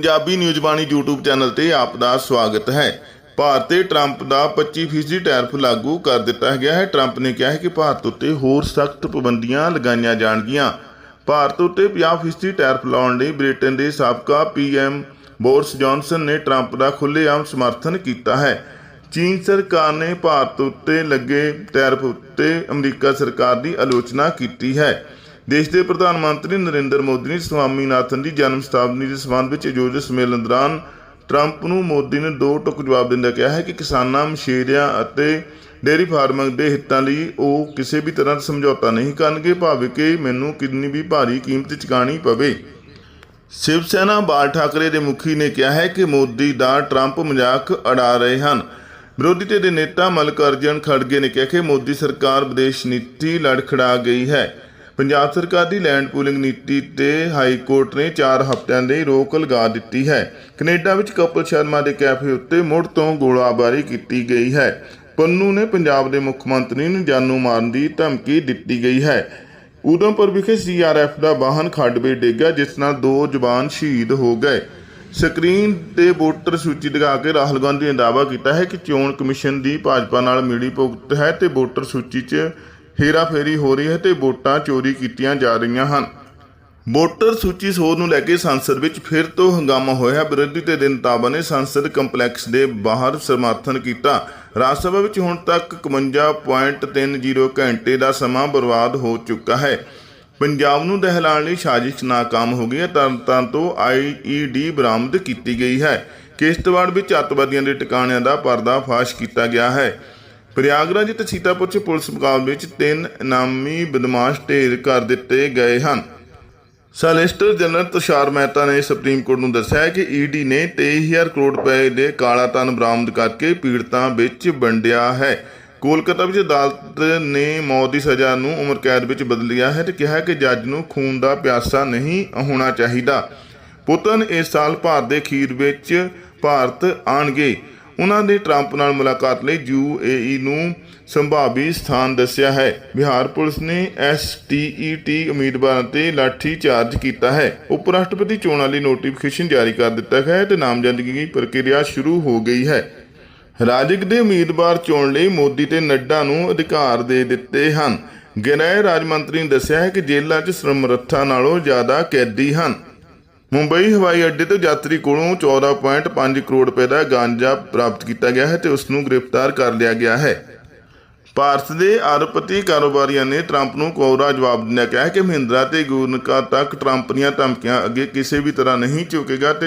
Punjabi news Bani YouTube channel ਤੇ ਆਪ ਦਾ ਸਵਾਗਤ ਹੈ। ਭਾਰਤ ਤੇ ਟਰੰਪ ਦਾ 25% ਟੈਰਫ ਲਾਗੂ ਕਰ ਦਿੱਤਾ ਗਿਆ ਹੈ। ਟਰੰਪ ਨੇ ਕਿਹਾ ਹੈ ਕਿ ਭਾਰਤ ਉੱਤੇ ਹੋਰ ਸਖਤ ਪਾਬੰਦੀਆਂ ਲਗਾਈਆਂ ਜਾਣਗੀਆਂ। ਭਾਰਤ ਉੱਤੇ 50% ਟੈਰਫ ਲਾਉਣ ਲਈ ਬ੍ਰਿਟੇਨ ਦੇ ਸਾਬਕਾ ਪੀਐਮ ਬੋਰਿਸ ਜੌਨਸਨ ਨੇ ਟਰੰਪ ਦਾ ਖੁੱਲ੍ਹੇਆਮ ਸਮਰਥਨ ਕੀਤਾ ਹੈ। ਚੀਨ ਸਰਕਾਰ ਨੇ ਭਾਰਤ ਉੱਤੇ ਲੱਗੇ ਟੈਰਫ ਉੱਤੇ ਅਮਰੀਕਾ ਸਰਕਾਰ ਦੀ ਆਲੋਚਨਾ ਕੀਤੀ ਹੈ। ਦੇਸ਼ ਦੇ ਪ੍ਰਧਾਨ ਮੰਤਰੀ ਨਰਿੰਦਰ ਮੋਦੀ ਨੇ ਸਵਾਮੀਨਾਥਨ ਦੀ ਜਨਮ ਸ਼ਤਾਬਦੀ ਦੇ ਸੰਬੰਧ ਵਿੱਚ ਆਯੋਜਿਤ ਸੰਮੇਲਨ ਦੌਰਾਨ ਟਰੰਪ ਨੂੰ ਮੋਦੀ ਨੇ ਦੋ ਟੁਕ ਜਵਾਬ ਦਿੰਦਿਆਂ ਕਿਹਾ ਹੈ ਕਿ ਕਿਸਾਨਾਂ ਮਛੇਰਿਆਂ ਅਤੇ ਡੇਅਰੀ ਫਾਰਮਿੰਗ ਦੇ ਹਿੱਤਾਂ ਲਈ ਉਹ ਕਿਸੇ ਵੀ ਤਰ੍ਹਾਂ ਦਾ ਸਮਝੌਤਾ ਨਹੀਂ ਕਰਨਗੇ, ਭਾਵੇਂ ਕਿ ਮੈਨੂੰ ਕਿੰਨੀ ਵੀ ਭਾਰੀ ਕੀਮਤ ਚੁਕਾਣੀ ਪਵੇ। ਸ਼ਿਵ ਸੈਨਾ ਬਾਲ ਠਾਕਰੇ ਦੇ ਮੁਖੀ ਨੇ ਕਿਹਾ ਹੈ ਕਿ ਮੋਦੀ ਦਾ ਟਰੰਪ ਮਜ਼ਾਕ ਉਡਾ ਰਹੇ ਹਨ। ਵਿਰੋਧੀ ਧਿਰ ਦੇ ਨੇਤਾ ਮਲਕਰਜਨ ਖੜਗੇ ਨੇ ਕਿਹਾ ਕਿ ਮੋਦੀ ਸਰਕਾਰ ਵਿਦੇਸ਼ ਨੀਤੀ ਲੜਖੜਾ ਗਈ ਹੈ। ਪੰਜਾਬ ਸਰਕਾਰ ਦੀ ਲੈਂਡ ਪੂਲਿੰਗ ਨੀਤੀ ਤੇ ਹਾਈ ਕੋਰਟ ਨੇ 4 ਹਫ਼ਤਿਆਂ ਲਈ ਰੋਕ ਲਗਾ ਦਿੱਤੀ ਹੈ। ਕੈਨੇਡਾ ਵਿੱਚ ਕਪਲ ਸ਼ਰਮਾ ਦੇ ਕੈਫੇ ਉੱਤੇ ਮੁੜ ਤੋਂ ਗੋਲਾਬਾਰੀ ਕੀਤੀ ਗਈ ਹੈ। ਪੰਨੂ ਨੇ ਪੰਜਾਬ ਦੇ ਮੁੱਖ ਮੰਤਰੀ ਨੂੰ ਜਾਨੂ ਮਾਰਨ ਦੀ ਧਮਕੀ ਦਿੱਤੀ ਗਈ ਹੈ। ਉਦਮਪੁਰ ਵਿਖੇ ਸੀਆਰਐਫ ਦਾ ਵਾਹਨ ਖੱਡ ਵਿੱਚ ਡਿੱਗਿਆ ਜਿਸ ਨਾਲ ਦੋ ਜਵਾਨ ਸ਼ਹੀਦ ਹੋ ਗਏ। ਸਕਰੀਨ ਤੇ ਵੋਟਰ ਸੂਚੀ ਦਿਖਾ ਕੇ ਰਾਹੁਲ ਗਾਂਧੀ ਨੇ ਦਾਅਵਾ ਕੀਤਾ ਹੈ ਕਿ ਚੋਣ ਕਮਿਸ਼ਨ ਦੀ ਭਾਜਪਾ ਨਾਲ ਮਿਲੀ ਭੁਗਤ ਹੈ ਤੇ ਵੋਟਰ ਸੂਚੀ 'ਚ ਹੇਰਾਫੇਰੀ ਹੋ ਰਹੀ ਹੈ ਤੇ ਵੋਟਾਂ ਚੋਰੀ ਕੀਤੀਆਂ ਜਾ ਰਹੀਆਂ ਹਨ। ਵੋਟਰ ਸੂਚੀ ਸੋਧ ਨੂੰ ਲੈ ਕੇ ਸੰਸਦ ਵਿੱਚ ਫਿਰ ਤੋਂ ਹੰਗਾਮਾ ਹੋਇਆ। ਵਿਰੋਧੀ ਤੇ ਦਿਨਤਾਬਾ ਨੇ ਸੰਸਦ ਕੰਪਲੈਕਸ ਦੇ ਬਾਹਰ ਸਮਰਥਨ ਕੀਤਾ। ਰਾਜ ਸਭਾ ਵਿੱਚ ਹੁਣ ਤੱਕ 51.30 ਘੰਟੇ ਦਾ ਸਮਾਂ ਬਰਬਾਦ ਹੋ ਚੁੱਕਾ ਹੈ। ਪੰਜਾਬ ਨੂੰ ਦਹਿਲਾਣ ਲਈ ਸਾਜ਼ਿਸ਼ ਨਾਕਾਮ ਹੋ ਗਈ ਹੈ। ਤਰਨਤਾਰਨ ਤੋਂ ਆਈਈਡੀ ਬਰਾਮਦ ਕੀਤੀ ਗਈ ਹੈ। ਕਿਸ਼ਤਵਾੜ ਵਿੱਚ ਅੱਤਵਾਦੀਆਂ ਦੇ ਟਿਕਾਣਿਆਂ ਦਾ ਪਰਦਾਫਾਸ਼ ਕੀਤਾ ਗਿਆ ਹੈ। ਪ੍ਰਯਾਗਰਾਜ ਤੇ ਸੀਤਾਪੁਰ 'ਚ ਪੁਲਿਸ ਮੁਕਾਬਲੇ ਵਿੱਚ ਤਿੰਨ ਇਨਾਮੀ ਬਦਮਾਸ਼ ਢੇਰ ਕਰ ਦਿੱਤੇ ਗਏ ਹਨ। ਸਾਲਿਸਟਰ ਜਨਰਲ ਤੁਸ਼ਾਰ ਮਹਿਤਾ ਨੇ ਸੁਪਰੀਮ ਕੋਰਟ ਨੂੰ ਦੱਸਿਆ ਹੈ ਕਿ ਈਡੀ ਨੇ 23000 ਕਰੋੜ ਰੁਪਏ ਦੇ ਕਾਲਾ ਧਨ ਬਰਾਮਦ ਕਰਕੇ ਪੀੜਤਾਂ ਵਿੱਚ ਵੰਡਿਆ ਹੈ। ਕੋਲਕਾਤਾ ਵਿੱਚ ਅਦਾਲਤ ਨੇ ਮੌਤ ਦੀ ਸਜ਼ਾ ਨੂੰ ਉਮਰ ਕੈਦ ਵਿੱਚ ਬਦਲਿਆ ਹੈ ਤੇ ਕਿਹਾ ਕਿ ਜੱਜ ਨੂੰ ਖੂਨ ਦਾ ਪਿਆਸਾ ਨਹੀਂ ਹੋਣਾ ਚਾਹੀਦਾ। ਪੁਤਨ ਇਸ ਸਾਲ ਭਾਰਤ ਦੇ ਖੀਰ ਵਿੱਚ ਭਾਰਤ ਆਣਗੇ। ਉਹਨਾਂ ਨੇ ਟਰੰਪ ਨਾਲ ਮੁਲਾਕਾਤ ਲਈ ਯੂਏਈ ਨੂੰ ਸੰਭਾਵੀ ਸਥਾਨ ਦੱਸਿਆ ਹੈ। ਬਿਹਾਰ ਪੁਲਿਸ ਨੇ ਐਸਟੀਈਟੀ ਉਮੀਦਵਾਰਾਂ ਤੇ ਲਾਠੀ ਚਾਰਜ ਕੀਤਾ ਹੈ। ਉਪ ਰਾਸ਼ਟਰਪਤੀ ਚੋਣਾਂ ਲਈ ਨੋਟੀਫਿਕੇਸ਼ਨ ਜਾਰੀ ਕਰ ਦਿੱਤਾ ਹੈ ਤੇ ਨਾਮਜ਼ਦਗੀ ਪ੍ਰਕਿਰਿਆ ਸ਼ੁਰੂ ਹੋ ਗਈ ਹੈ। ਰਾਜਕ ਦੇ ਉਮੀਦਵਾਰ ਚੋਣ ਲਈ ਮੋਦੀ ਤੇ ਨੱਡਾ ਨੂੰ ਅਧਿਕਾਰ ਦੇ ਦਿੱਤੇ ਹਨ। ਗ੍ਰਹਿ ਰਾਜ ਮੰਤਰੀ ਨੇ ਦੱਸਿਆ ਹੈ ਕਿ ਜੇਲ੍ਹਾਂ 'ਚ ਸਮਰੱਥਾ ਨਾਲੋਂ ਜ਼ਿਆਦਾ ਕੈਦੀ ਹਨ। ਮੁੰਬਈ ਹਵਾਈ ਅੱਡੇ ਤੋਂ ਯਾਤਰੀ ਕੋਲੋਂ 14.5 ਕਰੋੜ ਰੁਪਏ ਦਾ ਗਾਂਜਾ ਪ੍ਰਾਪਤ ਕੀਤਾ ਗਿਆ ਹੈ ਤੇ ਉਸ ਨੂੰ ਗ੍ਰਿਫਤਾਰ ਕਰ ਲਿਆ ਗਿਆ ਹੈ। ਭਾਰਤ ਦੇ ਅਰਬਪਤੀ ਕਾਰੋਬਾਰੀਆਂ ਨੇ ਟਰੰਪ ਨੂੰ ਕੋਰਾ ਜਵਾਬ ਦਿੰਦਿਆਂ ਕਿਹਾ ਕਿ ਮਹਿੰਦਰਾ ਤੇ ਗੁਰਨਕਾ ਤੱਕ ਟਰੰਪ ਦੀਆਂ ਧਮਕੀਆਂ ਅੱਗੇ ਕਿਸੇ ਵੀ ਤਰ੍ਹਾਂ ਨਹੀਂ ਝੁਕੇਗਾ ਤੇ